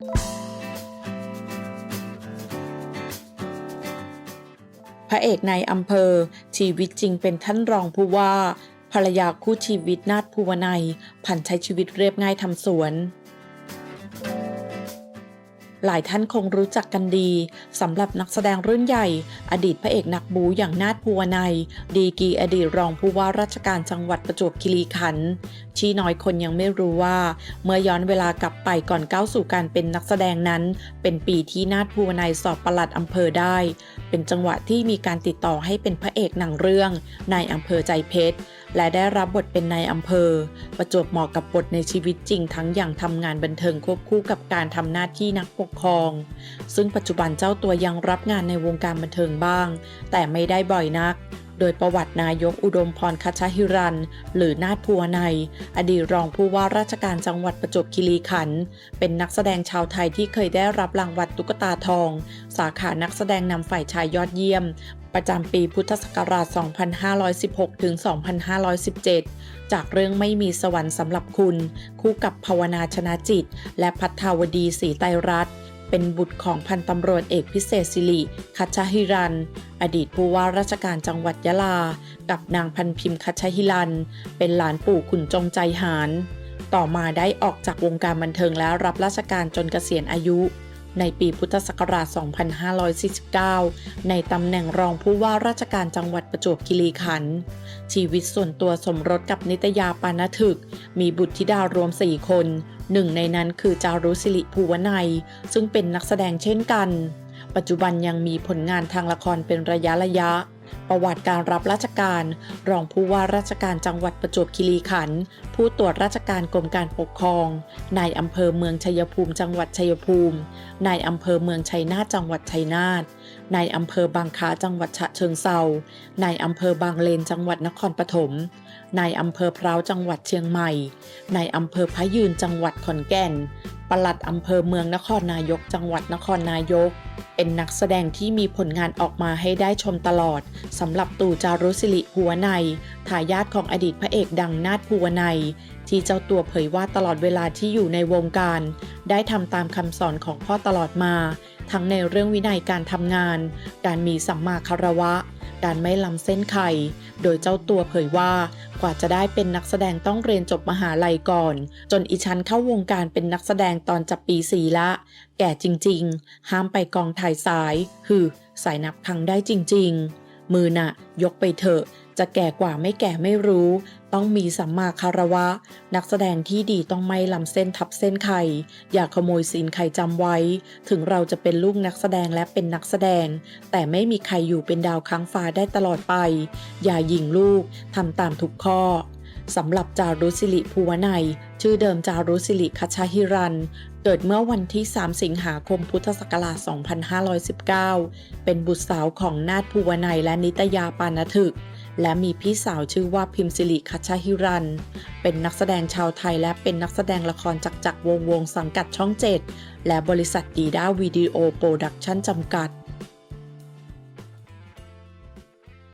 พระเอกในอำเภอ ชีวิตจริงเป็นท่านรองผู้ว่า ภรรยาคู่ชีวิตนาฏภูวนัยผันใช้ชีวิตเรียบง่ายทำสวน หลายท่านคงรู้จักกันดีสำหรับนักแสดงรุ่นใหญ่ อดีตพระเอกนักบูอย่างนาถภูวนัย ดีกีอดีตรองผู้ว่าราชการจังหวัดประจวบคีรีขันธ์ที่น้อยคนยังไม่รู้ว่า เมื่อย้อนเวลากลับไปก่อนก้าวสู่การเป็นนักแสดงนั้น เป็นปีที่นาถภูวนัยสอบประหลัดอำเภอได้ เป็นจังหวะที่มีการติดต่อให้เป็นพระเอกหนังเรื่องนายอำเภอใจเพชร และได้รับบทเป็นนายอำเภอ ประจวบเหมาะกับบทในชีวิตจริงทั้งอย่างทำงานบันเทิงควบคู่กับการทำหน้าที่นักปกครอง ซึ่งปัจจุบันเจ้าตัวยังรับงานในวงการบันเทิงบ้าง แต่ไม่ได้บ่อยนักโดยประวัตินายกอุดมพรคัชหิรัน หรือนาถพัวใน อดีตรองผู้ว่าราชการจังหวัดประจวบคีรีขันธ์เป็นนักแสดงชาวไทยที่เคยได้รับรางวัลตุ๊กตาทองาขานักแสดงนำฝ่ายชายยอดเยี่ยม ประจำปีพุทธศักราช 2516 ถึง 2517 จากเรื่องไม่มีสวรรค์สำหรับคุณ คู่กับภาวนาชนะจิต และพัฒาวดีศรีไตรรัตน์เป็นบุตรของพันตำรวจเอกพิเศษสิริคัชหิรัน อดีตผู้ว่าราชการจังหวัดยะลา กับนางพันพิมพ์คัชหิรัน เป็นหลานปู่ขุนจงใจหาร ต่อมาได้ออกจากวงการบันเทิงแล้วรับราชการจนเกษียณอายุ ในปีพุทธศักราช 2549 ในตำแหน่งรองผู้ว่าราชการจังหวัดประจวบคีรีขันธ์ ชีวิตส่วนตัวสมรสกับนิตยาปานถึก มีบุตรธิดารวม 4 คน หนึ่งในนั้นคือจารุสิริภูวนัย ซึ่งเป็นนักแสดงเช่นกัน ปัจจุบันยังมีผลงานทางละครเป็นระยะระยะ ประวัติการรับราชการ รองผู้ว่าราชการจังหวัดประจวบคีรีขันธ์ผู้ตรวจราชการกรมการปกครอง นายอำเภอเมืองชัยภูมิจังหวัดชัยภูมิ นายอำเภอเมืองชัยนาทจังหวัดชัยนาทนายอำเภอบางคล้าจังหวัดฉะเชิงเซานายอำเภอบางเลนจังหวัดนครปฐมนายอำเภอพร้าวจังหวัดเชียงใหม่นายอำเภอพะยืนจังหวัดขอนแก่นปลัดอำเภอเมืองนครนายกจังหวัดนครนายก เป็นนักแสดงที่มีผลงานออกมาให้ได้ชมตลอดสำหรับตู่จารุสิริภูวนัยทายาทของอดีตพระเอกดังนาถภูวนัยที่เจ้าตัวเผยว่าตลอดเวลาที่อยู่ในวงการ ได้ทำตามคำสอนของพ่อตลอดมา ทั้งในเรื่องวินัยการทำงาน การมีสัมมาคารวะ การไม่ล้ำเส้นไข่ โดยเจ้าตัวเผยว่า กว่าจะได้เป็นนักแสดงต้องเรียนจบมหาลัยก่อน จนอีชันเข้าวงการเป็นนักแสดงตอนจับปีสีละ แก่จริงๆ ห้ามไปกองถ่ายสายคือ สายนับครั้งได้จริงๆ มือน่ะ ยกไปเถอะ จะแก่กว่าไม่แก่ไม่รู้ ต้องมีสัมมาคารวะ นักแสดงที่ดีต้องไม่ลำเส้นทับเส้นไข่ อย่าขโมยซีนใครจำไว้ ถึงเราจะเป็นลูกนักแสดงและเป็นนักแสดง แต่ไม่มีใครอยู่เป็นดาวค้างฟ้าได้ตลอดไป อย่ายิงลูกทำตามทุกข้อสำหรับจารุสิริภูวนัย ชื่อเดิมจารุสิริคัชหิรัน เกิดเมื่อวันที่ 3 สิงหาคมพุทธศักราช 2519 เป็นบุตรสาวของนาถภูวนัยและนิตยาปานถึก และมีพี่สาวชื่อว่าพิมสิริคัชฮิรัน เป็นนักแสดงชาวไทยและเป็นนักแสดงละครจักจักวงวงสังกัดช่อง7และบริษัทดีด้าวิดีโอโปรดักชั่นจำกัด